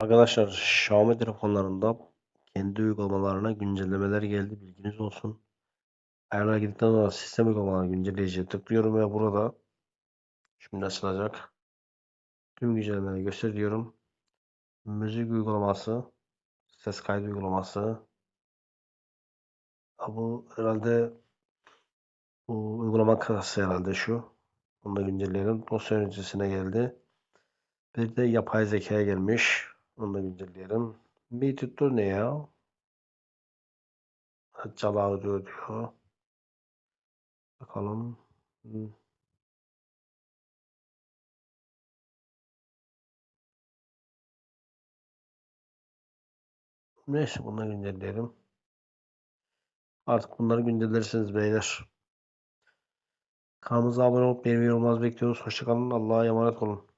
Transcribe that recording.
Arkadaşlar Xiaomi telefonlarında kendi uygulamalarına güncellemeler geldi. Bilginiz olsun. Ayarlara girdikten sonra sistem uygulamaları güncelleyiciye tıklıyorum ve burada şimdi açılacak. Tüm güncellemeleri gösteriyorum. Müzik uygulaması, ses kaydı uygulaması. Ha, bu herhalde bu uygulama kasası herhalde şu. Onu da güncelleyelim. Dosya yöneticisine geldi. Bir de yapay zekaya gelmiş. Onu da güncelleyelim. Bir tutur ne ya? Çala audio diyor. Bakalım. Hmm. Neyse bunları güncelleyelim. Artık bunları güncellersiniz beyler. Kanalımıza abone olup beğeni yorumlarınızı bekliyoruz. Hoşçakalın. Allah'a emanet olun.